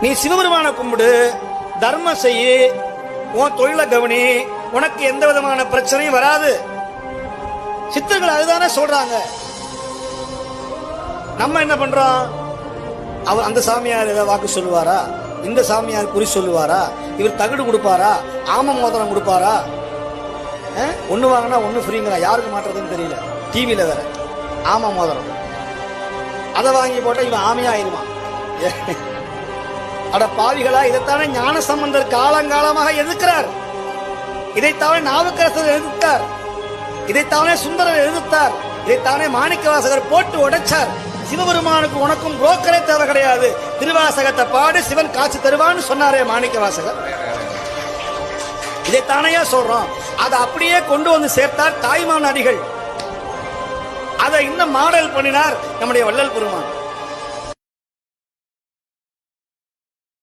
நீ சிவபெருமான கும்பிடு தர்மம் செய்ய உன் தொழில கவனி உனக்கு எந்த விதமான பிரச்சனையும் வராது. சித்தர்கள் அதுதானே சொல்றாங்க. நம்ம என்ன பண்றோம்? அவர் அந்த சாமியார் ஏதாவது வாக்கு சொல்லுவாரா? இந்த சாமியார் குறி சொல்லுவாரா? இவர் தகடு கொடுப்பாரா? ஆம மோதிரம் கொடுப்பாரா? அஹ்? ஒண்ணு வாங்கினா ஒண்ணு ஃப்ரீங்களா யாருக்கு மாற்றுறதுன்னு தெரியல. டிவியில வேற. ஆம மோதிரம். அதை வாங்கி போட்டா இவன் ஆமையா ஆயிருவான் அட பாவிகளா இதைத்தானே ஞான சம்பந்தர் காலங்காலமாக எதிர்க்கிறார். இதைத்தானே நாவுக்கரசர் எதிர்த்தார் இதைத்தானே சுந்தரர் எதிர்த்தார் இதைத்தானே மாணிக்க வாசகர் போட்டு உடைச்சார். சிவபெருமானுக்கு உனக்கும் புரோக்கரே தேவை கிடையாது. திருவாசகத்தை பாடு சிவன் காட்சி தருவான்னு சொன்னாரே மாணிக்க வாசகர் இதைத்தானையா சொல்றோம். அதை அப்படியே கொண்டு வந்து சேர்த்தார் தாய்மான் அடிகள். அதை இன்னும் மாடல் பண்ணினார் நம்முடைய வள்ளல் பெருமான்.